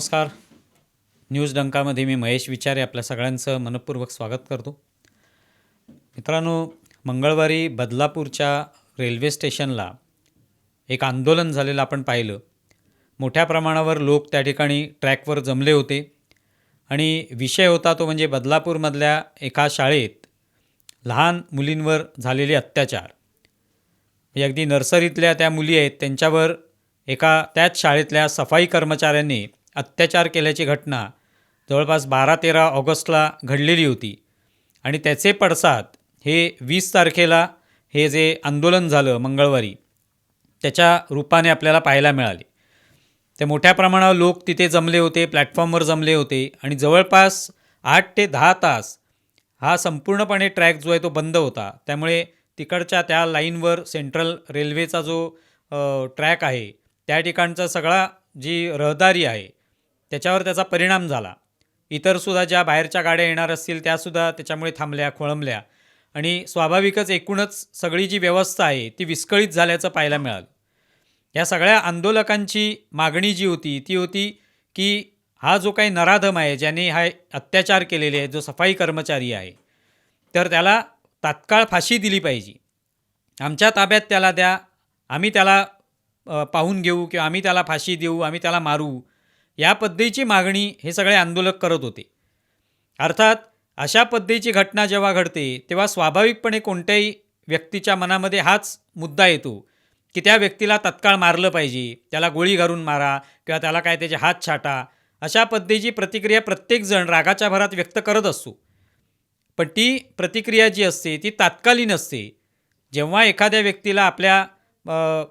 नमस्कार. न्यूज डंकामध्ये मी महेश विचारे आपल्या सगळ्यांचं मनपूर्वक स्वागत करतो. मित्रांनो मंगळवारी बदलापूरच्या रेल्वे स्टेशनला एक आंदोलन झालेलं आपण पाहिलं. मोठ्या प्रमाणावर लोक त्या ठिकाणी ट्रॅकवर जमले होते आणि विषय होता तो म्हणजे बदलापूरमधल्या एका शाळेत लहान मुलींवर झालेले अत्याचार. म्हणजे अगदी नर्सरीतल्या त्या मुली आहेत त्यांच्यावर एका त्याच शाळेतल्या सफाई कर्मचाऱ्यांनी अत्याचार केल्याची घटना जवळपास बारा तेरा ऑगस्टला घडलेली होती. आणि त्याचे पडसाद हे वीस तारखेला हे जे आंदोलन झालं मंगळवारी त्याच्या रूपाने आपल्याला पाहायला मिळाले. ते मोठ्या प्रमाणावर लोक तिथे जमले होते प्लॅटफॉर्मवर जमले होते आणि जवळपास आठ ते दहा तास हा संपूर्णपणे ट्रॅक जो आहे तो बंद होता. त्यामुळे तिकडच्या त्या लाईनवर सेंट्रल रेल्वेचा जो ट्रॅक आहे त्या ठिकाणचा सगळा जी रहदारी आहे त्याच्यावर त्याचा परिणाम झाला. इतरसुद्धा ज्या बाहेरच्या गाड्या येणार असतील त्यासुद्धा त्याच्यामुळे थांबल्या खोळंबल्या. आणि स्वाभाविकच एकूणच सगळी जी व्यवस्था आहे ती विस्कळीत झाल्याचं पाहायला मिळालं. या सगळ्या आंदोलकांची मागणी जी होती ती होती की हा जो काही नराधम आहे ज्याने हा अत्याचार केलेले आहे जो सफाई कर्मचारी आहे तर त्याला तात्काळ फाशी दिली पाहिजे. आमच्या ताब्यात त्याला द्या आम्ही त्याला पाहून घेऊ किंवा आम्ही त्याला फाशी देऊ आम्ही त्याला मारू या पद्धतीची मागणी हे सगळे आंदोलक करत होते. अर्थात अशा पद्धतीची घटना जेव्हा घडते तेव्हा स्वाभाविकपणे कोणत्याही व्यक्तीच्या मनामध्ये हाच मुद्दा येतो की त्या व्यक्तीला तत्काळ मारलं पाहिजे त्याला गोळी घालून मारा किंवा त्याला काय त्याचे हात छाटा अशा पद्धतीची प्रतिक्रिया प्रत्येकजण रागाच्या भरात व्यक्त करत असतो. पण ती प्रतिक्रिया जी असते ती तात्कालीन असते. जेव्हा एखाद्या व्यक्तीला आपल्या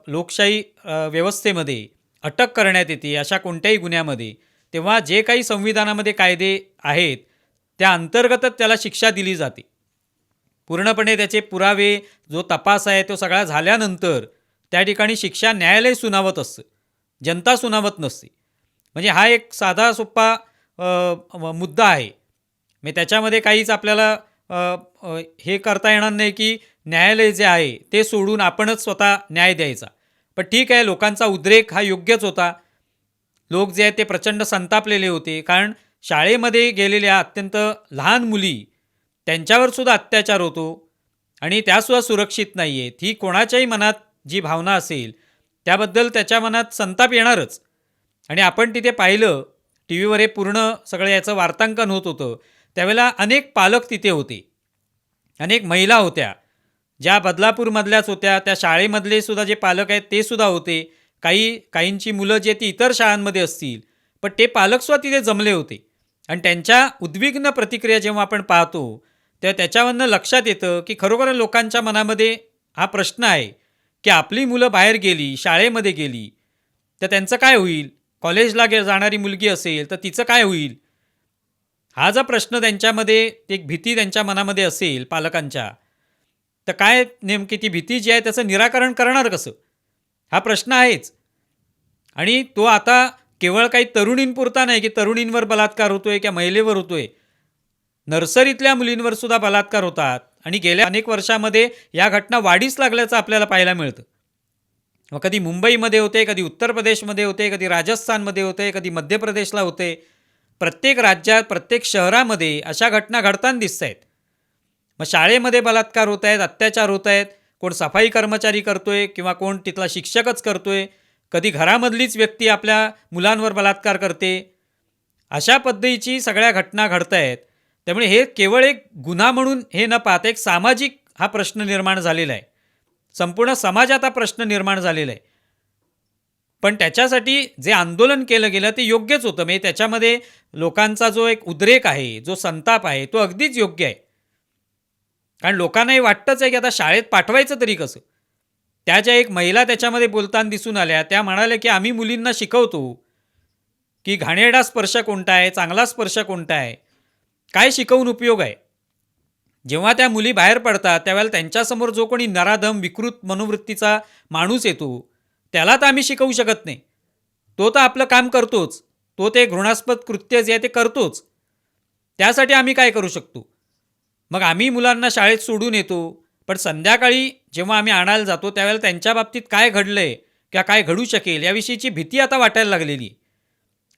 लोकशाही व्यवस्थेमध्ये अटक करण्यात येते अशा कोणत्याही गुन्ह्यामध्ये. तेव्हा जे काही संविधानामध्ये कायदे आहेत त्या अंतर्गतच त्याला शिक्षा दिली जाते. पूर्णपणे त्याचे पुरावे जो तपास आहे तो सगळा झाल्यानंतर त्या ठिकाणी शिक्षा न्यायालय सुनावत असतं. जनता सुनावत नसते. म्हणजे हा एक साधा सोपा मुद्दा आहे. मग त्याच्यामध्ये काहीच आपल्याला हे करता येणार नाही की न्यायालय जे आहे ते सोडून आपणच स्वतः न्याय द्यायचा. पण ठीक आहे लोकांचा उद्रेक हा योग्यच होता. लोक जे आहेत ते प्रचंड संतापलेले होते. कारण शाळेमध्ये गेलेल्या अत्यंत लहान मुली त्यांच्यावर सुद्धा अत्याचार होतो आणि त्यासुद्धा सुरक्षित नाही आहेत ही कोणाच्याही मनात जी भावना असेल त्याबद्दल त्याच्या मनात संताप येणारच. आणि आपण तिथे पाहिलं टी व्हीवर हे पूर्ण सगळं याचं वार्तांकन होत होतं. त्यावेळेला अनेक पालक तिथे होते. अनेक महिला होत्या. ज्या बदलापूरमधल्याच होत्या त्या शाळेमधले सुद्धा जे पालक आहेत ते सुद्धा होते. काही काहींची मुलं जे ती इतर शाळांमध्ये असतील पण ते पालकसुद्धा तिथे जमले होते. आणि त्यांच्या उद्विग्न प्रतिक्रिया जेव्हा आपण पाहतो तेव्हा त्याच्यावरनं लक्षात येतं की खरोखर लोकांच्या मनामध्ये हा प्रश्न आहे की आपली मुलं बाहेर गेली शाळेमध्ये गेली तर त्यांचं काय होईल? कॉलेजला गे जाणारी मुलगी असेल तर तिचं काय होईल? हा जर प्रश्न त्यांच्यामध्ये एक भीती त्यांच्या मनामध्ये असेल पालकांच्या तर काय नेमकी ती भीती जी आहे त्याचं निराकरण करणार कसं? हा प्रश्न आहेच. आणि तो आता केवळ काही तरुणींपुरता नाही की तरुणींवर बलात्कार होतोय किंवा महिलेवर होतोय. नर्सरीतल्या मुलींवर सुद्धा बलात्कार होतात. आणि गेल्या अनेक वर्षामध्ये या घटना वाढीस लागल्याचं आपल्याला पाहायला मिळतं. मग कधी मुंबईमध्ये होते कधी उत्तर प्रदेशमध्ये होते कधी राजस्थानमध्ये होते कधी मध्य प्रदेशला होते. प्रत्येक राज्यात प्रत्येक शहरामध्ये अशा घटना घडताना दिसत आहेत मग शाळेमध्ये बलात्कार होत आहेत अत्याचार होत आहेत. कोण सफाई कर्मचारी करतोय किंवा कोण तिथला शिक्षकच करतोय. कधी घरामधलीच व्यक्ती आपल्या मुलांवर बलात्कार करते. अशा पद्धतीची सगळ्या घटना घडत आहेत. त्यामुळे हे केवळ एक गुन्हा म्हणून हे न पाहता एक सामाजिक हा प्रश्न निर्माण झालेला आहे. संपूर्ण समाजात हा प्रश्न निर्माण झालेला आहे. पण त्याच्यासाठी जे आंदोलन केलं गेलं ते योग्यच होतं. म्हणजे त्याच्यामध्ये लोकांचा जो एक उद्रेक आहे जो संताप आहे तो अगदीच योग्य आहे. कारण लोकांनाही वाटतंच आहे की आता शाळेत पाठवायचं तरी कसं? त्या ज्या एक महिला त्याच्यामध्ये बोलताना दिसून आल्या त्या म्हणाल्या की आम्ही मुलींना शिकवतो की घाणेरडा स्पर्श कोणता आहे चांगला स्पर्श कोणता आहे? काय शिकवून उपयोग आहे? जेव्हा त्या मुली बाहेर पडतात त्यावेळेला त्यांच्यासमोर जो कोणी नराधम विकृत मनोवृत्तीचा माणूस येतो त्याला तर आम्ही शिकवू शकत नाही. तो तर आपलं काम करतोच. तो ते घृणास्पद कृत्य जे आहे ते करतोच. त्यासाठी आम्ही काय करू शकतो? मग आम्ही मुलांना शाळेत सोडून येतो. पण संध्याकाळी जेव्हा आम्ही आणायला जातो त्यावेळेला त्यांच्या बाबतीत काय घडलं आहे किंवा काय घडू शकेल याविषयीची भीती आता वाटायला लागलेली.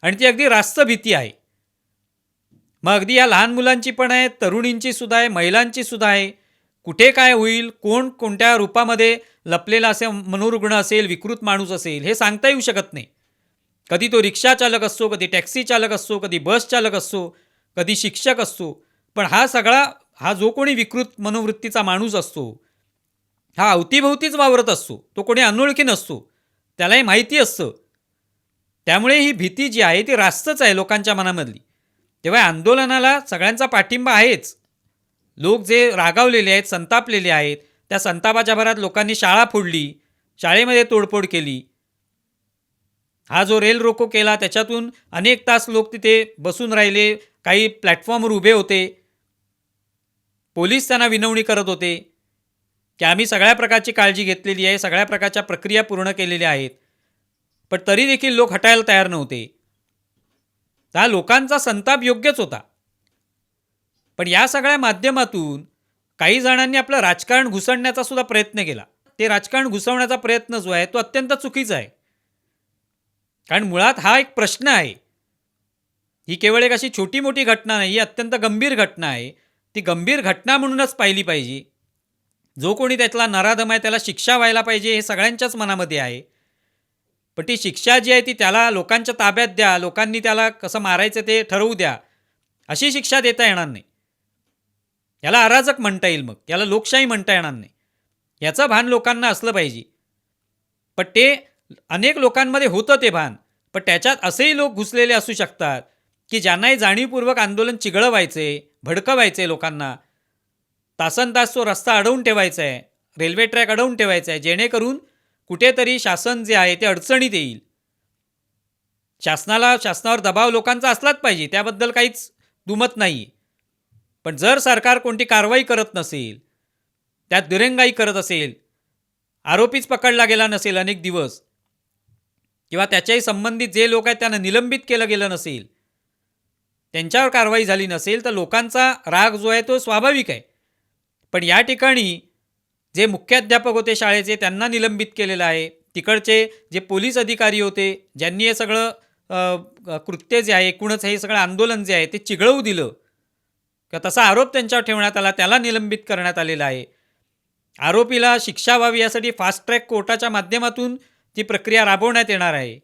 आणि ती अगदी रास्त भीती आहे. मग अगदी या लहान मुलांची पण आहे तरुणींची सुद्धा आहे महिलांची सुद्धा आहे. कुठे काय होईल कोण कोणत्या रूपामध्ये लपलेला असे मनोरुग्ण असेल विकृत माणूस असेल हे सांगता येऊ शकत नाही. कधी तो रिक्षा चालक असतो कधी टॅक्सी चालक असतो कधी बस चालक असतो कधी शिक्षक असतो. पण हा सगळा हा जो कोणी विकृत मनोवृत्तीचा माणूस असतो हा अवतीभोवतीच वावरत असतो तो कोणी अनोळखी नसतो त्यालाही माहिती असतं. त्यामुळे ही भीती जी आहे ती रास्तच आहे लोकांच्या मनामधली. तेव्हा आंदोलनाला सगळ्यांचा पाठिंबा आहेच. लोक जे रागावलेले आहेत संतापलेले आहेत त्या संतापाच्या भरात लोकांनी शाळा फोडली शाळेमध्ये तोडफोड केली. हा जो रेल रोको केला त्याच्यातून अनेक तास लोक तिथे बसून राहिले काही प्लॅटफॉर्मवर उभे होते. पोलीस त्यांना विनवणी करत होते की आम्ही सगळ्या प्रकारची काळजी घेतलेली आहे सगळ्या प्रकारच्या प्रक्रिया पूर्ण केलेल्या आहेत. पण तरी देखील लोक हटायला तयार नव्हते. हा लोकांचा संताप योग्यच होता. पण या सगळ्या माध्यमातून काही जणांनी आपलं राजकारण घुसळण्याचा सुद्धा प्रयत्न केला. ते राजकारण घुसवण्याचा प्रयत्न जो आहे तो अत्यंत चुकीचा आहे. कारण मुळात हा एक प्रश्न आहे. ही केवळ एक अशी छोटी मोठी घटना नाही ही अत्यंत गंभीर घटना आहे. ती गंभीर घटना म्हणूनच पाहिली पाहिजे. जो कोणी त्यातला नराधम आहे त्याला शिक्षा व्हायला पाहिजे हे सगळ्यांच्याच मनामध्ये आहे. पण ती शिक्षा जी आहे ती त्याला लोकांच्या ताब्यात द्या लोकांनी त्याला कसं मारायचं ते ठरवू द्या अशी शिक्षा देता येणार नाही. याला अराजक म्हणता येईल मग याला लोकशाही म्हणता येणार नाही. याचं भान लोकांना असलं पाहिजे. पण ते अनेक लोकांमध्ये होतं ते भान पण त्याच्यात असेही लोक घुसलेले असू शकतात की ज्यांनाही जाणीवपूर्वक आंदोलन चिघळवायचे भडकवायचं आहे लोकांना. तासन तास तो रस्ता अडवून ठेवायचा आहे रेल्वे ट्रॅक अडवून ठेवायचा आहे जेणेकरून कुठेतरी शासन जे आहे ते अडचणीत येईल. शासनाला शासनावर दबाव लोकांचा असलाच पाहिजे त्याबद्दल काहीच दुमत नाही पण जर सरकार कोणती कारवाई करत नसेल त्यात दिरंगाई करत असेल आरोपीच पकडला गेला नसेल अनेक दिवस किंवा त्याच्याही संबंधित जे लोक आहेत त्यांना निलंबित केलं गेलं नसेल त्यांच्यावर कारवाई झाली नसेल तर लोकांचा राग जो आहे तो स्वाभाविक आहे. पण या ठिकाणी जे मुख्याध्यापक होते शाळेचे त्यांना निलंबित केलेलं आहे. तिकडचे जे पोलीस अधिकारी होते ज्यांनी हे सगळं कृत्य जे आहे एकूणच हे सगळं आंदोलन जे आहे ते चिघळवू दिलं. किंवा तसा आरोप त्यांच्यावर ठेवण्यात आला त्याला निलंबित करण्यात आलेला आहे. आरोपीला शिक्षा व्हावी यासाठी फास्ट ट्रॅक कोर्टाच्या माध्यमातून ती प्रक्रिया राबवण्यात येणार आहे.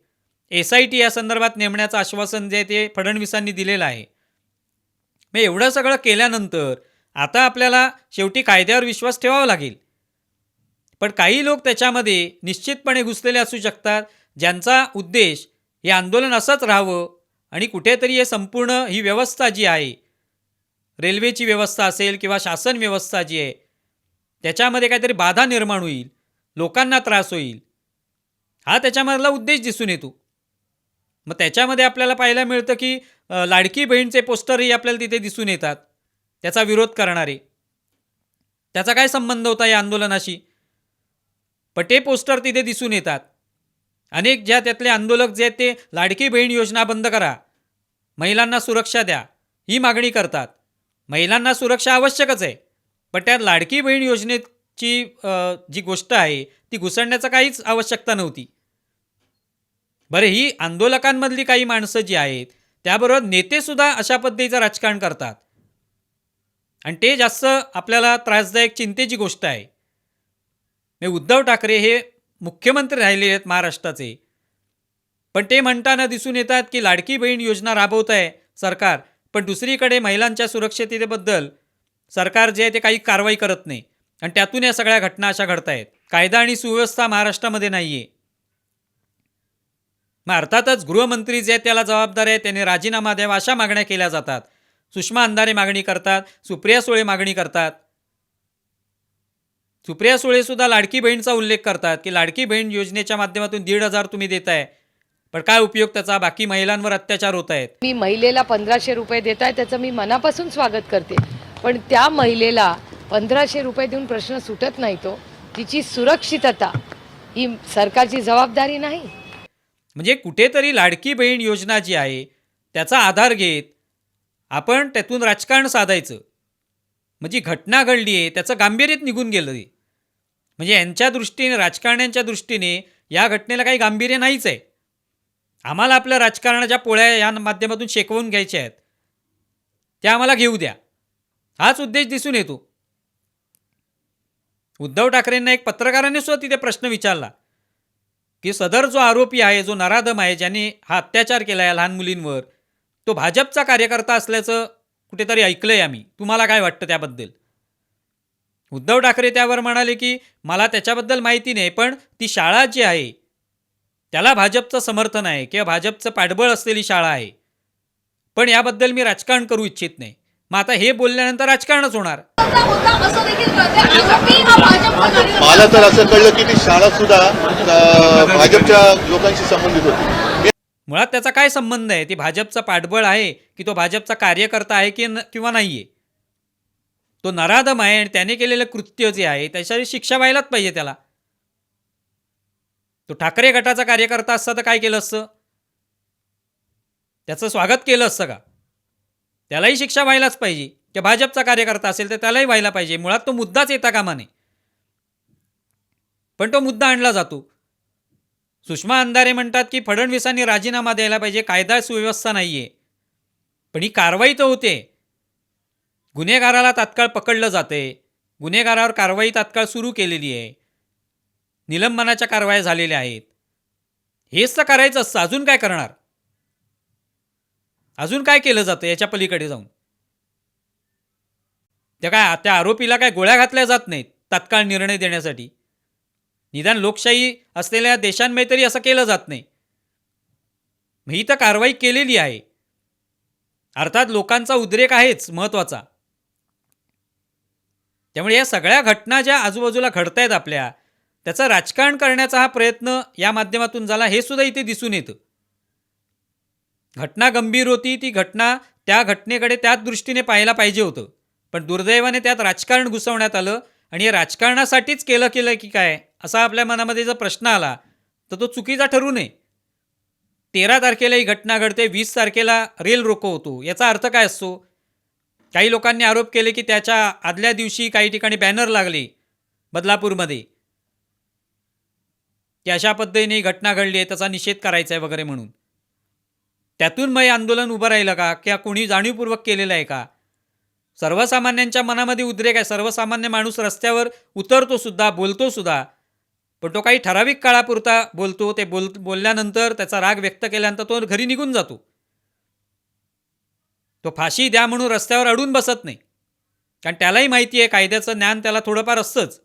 एस आय टी या संदर्भात नेमण्याचं आश्वासन जे आहे ते फडणवीसांनी दिलेलं आहे. मग एवढं सगळं केल्यानंतर आता आपल्याला शेवटी कायद्यावर विश्वास ठेवावा लागेल. पण काही लोक त्याच्यामध्ये निश्चितपणे घुसलेले असू शकतात ज्यांचा उद्देश हे आंदोलन असंच राहावं आणि कुठेतरी हे संपूर्ण ही व्यवस्था जी आहे रेल्वेची व्यवस्था असेल किंवा शासन व्यवस्था जी आहे त्याच्यामध्ये काहीतरी बाधा निर्माण होईल लोकांना त्रास होईल. हा त्याच्यामधला उद्देश दिसून येतो. मग त्याच्यामध्ये आपल्याला पाहायला मिळतं की लाडकी बहीणचे पोस्टरही आपल्याला तिथे दिसून येतात. त्याचा विरोध करणारे. त्याचा काय संबंध होता या आंदोलनाशी? पण ते पोस्टर तिथे दिसून येतात. अनेक ज्या त्यातले आंदोलक जे आहेत ते लाडकी बहीण योजना बंद करा. महिलांना सुरक्षा द्या. ही मागणी करतात. महिलांना सुरक्षा आवश्यकच आहे. पण त्यात लाडकी बहीण योजनेची जी गोष्ट आहे ती घुसळण्याचं काहीच आवश्यकता नव्हती. बरं ही आंदोलकांमधली काही माणसं जी आहेत त्याबरोबर नेतेसुद्धा अशा पद्धतीचं राजकारण करतात. आणि ते जास्त आपल्याला त्रासदायक चिंतेची गोष्ट आहे. मी उद्धव ठाकरे हे मुख्यमंत्री राहिलेले आहेत महाराष्ट्राचे. पण ते म्हणताना दिसून येतात की लाडकी बहीण योजना राबवत आहे सरकार पण दुसरीकडे महिलांच्या सुरक्षिततेबद्दल सरकार जे आहे ते काही कारवाई करत नाही. आणि त्यातून या सगळ्या घटना अशा घडत आहेत कायदा आणि सुव्यवस्था महाराष्ट्रामध्ये नाही आहे मग अर्थातच गृहमंत्री जे त्याला जबाबदार आहे त्याने राजीनामा द्यावा अशा मागण्या केल्या जातात. सुषमा अंधारे मागणी करतात सुप्रिया सुळे मागणी करतात. सुप्रिया सुळे सुद्धा लाडकी बहीणचा उल्लेख करतात की लाडकी बहीण योजनेच्या माध्यमातून दीड हजार तुम्ही देत आहे पण काय उपयोग त्याचा? बाकी महिलांवर अत्याचार होत आहेत. मी महिलेला पंधराशे रुपये देत आहे त्याचं मी मनापासून स्वागत करते. पण त्या महिलेला पंधराशे रुपये देऊन प्रश्न सुटत नाही तो. तिची सुरक्षितता ही सरकारची जबाबदारी नाही. म्हणजे कुठेतरी लाडकी बहीण योजना जी आहे त्याचा आधार घेत आपण त्यातून राजकारण साधायचं. म्हणजे घटना घडली आहे त्याचं गांभीर्यच निघून गेलं आहे. म्हणजे यांच्या दृष्टीने राजकारण्यांच्या दृष्टीने या घटनेला काही गांभीर्य नाहीच आहे. आम्हाला आपल्या राजकारणाच्या पोळ्या या माध्यमातून शेकवून घ्यायच्या आहेत. त्या आम्हाला घेऊ द्या. हाच उद्देश दिसून येतो. उद्धव ठाकरेंना एक पत्रकाराने सुद्धा तिथे प्रश्न विचारला. की सदर जो आरोपी आहे जो नराधम आहे ज्याने हा अत्याचार केला आहे लहान मुलींवर तो भाजपचा कार्यकर्ता असल्याचं कुठेतरी ऐकलं आहे आम्ही. तुम्हाला काय वाटतं त्याबद्दल? उद्धव ठाकरे त्यावर म्हणाले की मला त्याच्याबद्दल माहिती नाही पण ती शाळा जी आहे त्याला भाजपचं समर्थन आहे किंवा भाजपचं पाठबळ असलेली शाळा आहे. पण याबद्दल मी राजकारण करू इच्छित नाही. मग आता हे बोलल्यानंतर राजकारणच होणार. हा मला तर असं कळलं की ती शाळा सुद्धा भाजपच्या लोकांशी संबंधित होती. मुळात त्याचा काय संबंध आहे? ती भाजपचा पाठबळ आहे की तो भाजपचा कार्यकर्ता आहे की किंवा नाही आहे तो नराधम आहे आणि त्याने केलेलं कृत्य जे आहे त्याच्यावर शिक्षा व्हायलाच पाहिजे त्याला. तो ठाकरे गटाचा कार्यकर्ता असता तर काय केलं असतं? त्याचं स्वागत केलं असतं का? त्यालाही शिक्षा व्हायलाच पाहिजे. की भाजपचा कार्यकर्ता असेल तर त्यालाही व्हायला पाहिजे. मुळात तो मुद्दाच येता कामा नये. पण तो मुद्दा आणला जातो. सुषमा अंधारे म्हणतात की फडणवीसांनी राजीनामा द्यायला पाहिजे. कायदा सुव्यवस्था नाही आहे पण ही कारवाई तर होते. गुन्हेगाराला तात्काळ पकडलं जाते गुन्हेगारावर कारवाई तात्काळ सुरू केलेली आहे. निलंबनाच्या कारवाया झालेल्या आहेत. हेच तर करायचं असतं. अजून काय करणार? अजून काय केलं जातं याच्या पलीकडे जाऊन? त्या काय त्या आरोपीला काय गोळ्या घातल्या जात नाहीत तात्काळ निर्णय देण्यासाठी? निदान लोकशाही असलेल्या देशांमध्ये तरी असं केलं जात नाही. ही तर कारवाई केलेली आहे. अर्थात लोकांचा उद्रेक आहेच महत्त्वाचा. त्यामुळे या सगळ्या घटना ज्या आजूबाजूला घडत आहेत आपल्या त्याचं राजकारण करण्याचा हा प्रयत्न या माध्यमातून झाला हे सुद्धा इथे दिसून येतं. घटना गंभीर होती ती घटना त्या घटनेकडे त्याच दृष्टीने पाहायला पाहिजे होतं. पण दुर्दैवाने त्यात राजकारण घुसवण्यात आलं आणि हे राजकारणासाठीच केलं केलं की काय? असा आपल्या मनामध्ये जर प्रश्न आला तर तो चुकीचा ठरू नये. तेरा तारखेला ही घटना घडते वीस तारखेला रेल रोको होतो. याचा अर्थ काय असतो? काही लोकांनी आरोप केले की त्याच्या आदल्या दिवशी काही ठिकाणी बॅनर लागले बदलापूरमध्ये. की अशा पद्धतीने ही घटना घडली आहे त्याचा निषेध करायचा आहे वगैरे म्हणून. त्यातून मग आंदोलन उभं राहिलं का? किंवा कोणी जाणीवपूर्वक केलेलं आहे का? सर्वसामान्यांच्या मनामध्ये उद्रेक आहे. सर्वसामान्य माणूस रस्त्यावर उतरतो सुद्धा बोलतो सुद्धा. पण तो काही ठराविक काळापुरता बोलतो. ते बोल बोलल्यानंतर त्याचा राग व्यक्त केल्यानंतर तो घरी निघून जातो. तो फाशी द्या म्हणून रस्त्यावर अडून बसत नाही. कारण त्यालाही माहिती आहे कायद्याचं ज्ञान त्याला थोडंफार असतंच.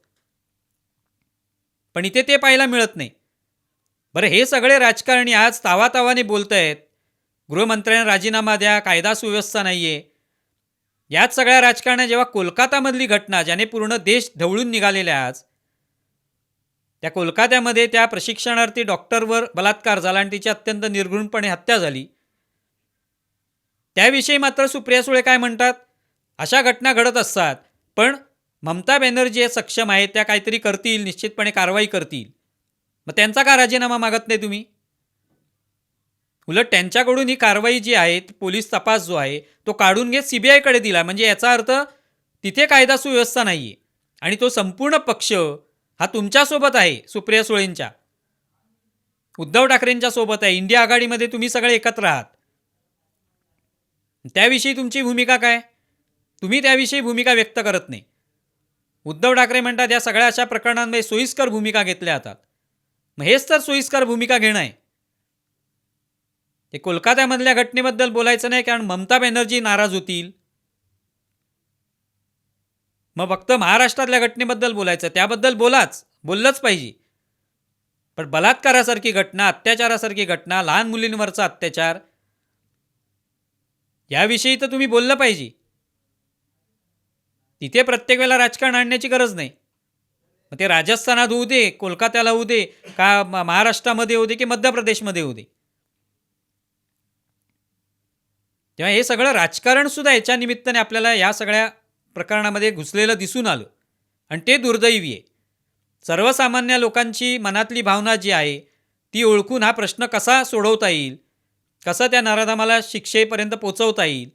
पण इथे ते पाहायला मिळत नाही. बरं हे सगळे राजकारणी आज तावातावाने बोलत आहेत गृहमंत्र्यांनी राजीनामा द्या कायदा सुव्यवस्था नाही आहे याच सगळ्या राजकारणात जेव्हा कोलकातामधली घटना ज्याने पूर्ण देश ढवळून निघालेल्या आज त्या कोलकात्यामध्ये त्या प्रशिक्षणार्थी डॉक्टरवर बलात्कार झाला आणि तिची अत्यंत निर्घृणपणे हत्या झाली. त्याविषयी मात्र सुप्रिया सुळे काय म्हणतात? अशा घटना घडत असतात पण ममता बॅनर्जी हे सक्षम आहेत त्या काहीतरी करतील निश्चितपणे कारवाई करतील. मग त्यांचा का राजीनामा मागत नाही तुम्ही? उलट त्यांच्याकडून ही कारवाई जी आहे पोलीस तपास जो आहे तो काढून घेत सीबीआयकडे दिला. म्हणजे याचा अर्थ तिथे कायदा सुव्यवस्था नाही आहे आणि तो संपूर्ण पक्ष हा तुमच्यासोबत आहे सुप्रिया सुळेंच्या. उद्धव ठाकरेंच्या सोबत आहे. इंडिया आघाडीमध्ये तुम्ही सगळे एकत्र आहात. त्याविषयी तुमची भूमिका काय? तुम्ही त्याविषयी भूमिका व्यक्त करत नाही. उद्धव ठाकरे म्हणतात या सगळ्या अशा प्रकरणांमध्ये सोयीस्कर भूमिका घेतल्या जातात. मग हेच तर सोयीस्कर भूमिका घेणं आहे. ते कोलकात्यामधल्या घटनेबद्दल बोलायचं नाही कारण ममता बॅनर्जी नाराज होतील. मग फक्त महाराष्ट्रातल्या घटनेबद्दल बोलायचं त्याबद्दल बोलाच बोललंच पाहिजे. पण बलात्कारासारखी घटना अत्याचारासारखी घटना लहान मुलींवरचा अत्याचार याविषयी तर तुम्ही बोललं पाहिजे. तिथे प्रत्येक वेळेला राजकारण आणण्याची गरज नाही. मग ते राजस्थानात होऊ दे कोलकात्याला होऊ दे का म- महाराष्ट्रामध्ये होऊ दे की मध्य प्रदेशमध्ये होऊ दे. तेव्हा हे सगळं राजकारण सुद्धा याच्या निमित्ताने आपल्याला या सगळ्या प्रकरणामध्ये घुसलेलं दिसून आलं. आणि ते दुर्दैवी आहे. सर्वसामान्य लोकांची मनातली भावना जी आहे ती ओळखून हा प्रश्न कसा सोडवता येईल? कसं त्या नराधामाला शिक्षेपर्यंत पोचवता येईल?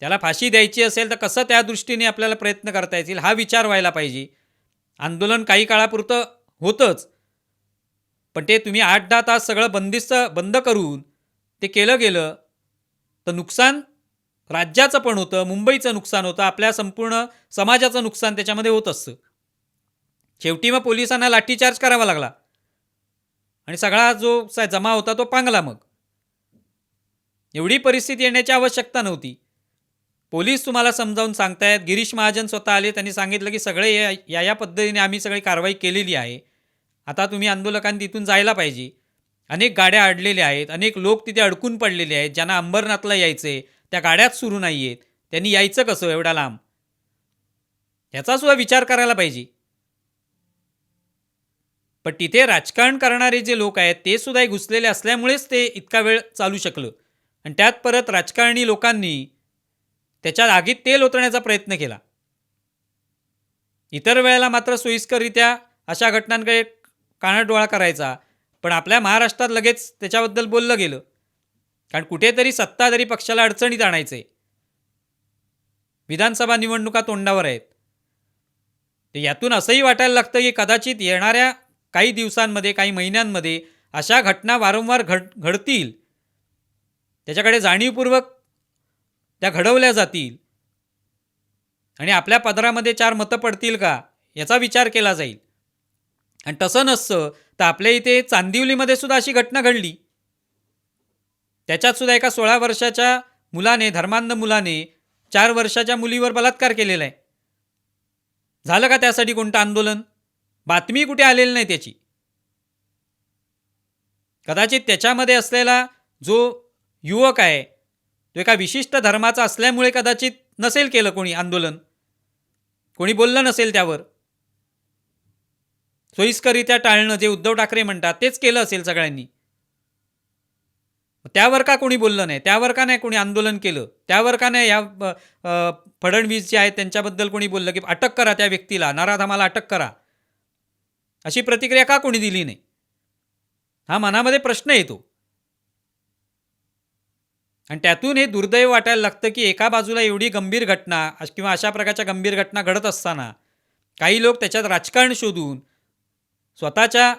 त्याला फाशी द्यायची असेल तर कसं त्या दृष्टीने आपल्याला प्रयत्न करता येतील हा विचार व्हायला पाहिजे. आंदोलन काही काळापुरतं होतंच. पण ते तुम्ही आठ दहा तास सगळं बंदिस्त बंद करून ते केलं गेलं तर नुकसान राज्याचं पण होतं मुंबईचं नुकसान होतं आपल्या संपूर्ण समाजाचं नुकसान त्याच्यामध्ये होत असतं. शेवटी मग पोलिसांना लाठीचार्ज करावा लागला. आणि सगळा जो सा- जमा होता तो पांगला मग. एवढी परिस्थिती येण्याची आवश्यकता नव्हती. पोलीस तुम्हाला समजावून सांगतायत गिरीश महाजन स्वतः आले त्यांनी सांगितलं की सगळे या या या पद्धतीने आम्ही सगळी कारवाई केलेली आहे. आता तुम्ही आंदोलकांनी तिथून जायला पाहिजे. अनेक गाड्या अडलेल्या आहेत अनेक लोक तिथे अडकून पडलेले आहेत ज्यांना अंबरनाथला यायचे त्या गाड्याच सुरू नाही आहेत त्यांनी यायचं कसं एवढा लांब? याचा सुद्धा विचार करायला पाहिजे. पण तिथे राजकारण करणारे जे लोक आहेत ते सुद्धा घुसलेले असल्यामुळेच ते इतका वेळ चालू शकलं. आणि त्यात परत राजकारणी लोकांनी त्याच्या आगीत तेल ओतण्याचा प्रयत्न केला. इतर वेळेला मात्र सोयीस्कररित्या अशा घटनांकडे कानाडोळा करायचा. पण आपल्या महाराष्ट्रात लगेच त्याच्याबद्दल बोललं गेलं. कारण कुठेतरी सत्ताधारी पक्षाला अडचणीत आणायचे विधानसभा निवडणुका तोंडावर आहेत. तर यातून असंही वाटायला लागतं की कदाचित येणाऱ्या काही दिवसांमध्ये काही महिन्यांमध्ये अशा घटना वारंवार घड घडतील. त्याच्याकडे जाणीवपूर्वक त्या घडवल्या जातील. आणि आपल्या पदरामध्ये चार मतं पडतील का? याचा विचार केला जाईल. आणि तसं नसतं तर आपल्या इथे चांदिवलीमध्ये सुद्धा अशी घटना घडली. त्याच्यात सुद्धा एका सोळा वर्षाच्या मुलाने धर्मांध मुलाने चार वर्षाच्या मुलीवर बलात्कार केलेला आहे. झालं का त्यासाठी कोणतं आंदोलन? बातमी कुठे आलेली नाही त्याची. कदाचित त्याच्यामध्ये असलेला जो युवक आहे तो एका विशिष्ट धर्माचा असल्यामुळे कदाचित नसेल केलं कोणी आंदोलन. कोणी बोललं नसेल त्यावर. सोयीस्करित्या टाळणं जे उद्धव ठाकरे म्हणतात तेच केलं असेल सगळ्यांनी. त्यावर का कोणी बोललं नाही? त्यावर का नाही कोणी आंदोलन केलं? त्यावर का नाही या फडणवीस जे आहेत त्यांच्याबद्दल कोणी बोललं की अटक करा त्या व्यक्तीला नाराधामाला अटक करा. अशी प्रतिक्रिया का कोणी दिली नाही? हा मनामध्ये प्रश्न येतो. आणि त्यातून हे दुर्दैव वाटायला लागतं की एका बाजूला एवढी गंभीर घटना किंवा अशा प्रकारच्या गंभीर घटना घडत असताना काही लोक त्याच्यात राजकारण शोधून स्वतःच्या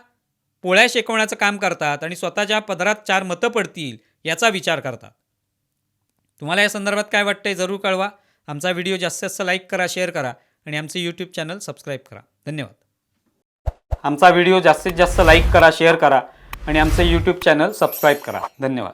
पोळ्या शेकवण्याचं काम करतात आणि स्वतःच्या पदरात चार मतं पडतील याचा विचार करतात. तुम्हाला या संदर्भात काय वाटतंय जरूर कळवा. आमचा व्हिडिओ जास्तीत जास्त लाईक करा शेअर करा आणि आमचे यूट्यूब चॅनल सबस्क्राईब करा. धन्यवाद. आमचा व्हिडिओ जास्तीत जास्त लाईक करा शेअर करा आणि आमचे यूट्यूब चॅनल सबस्क्राईब करा. धन्यवाद.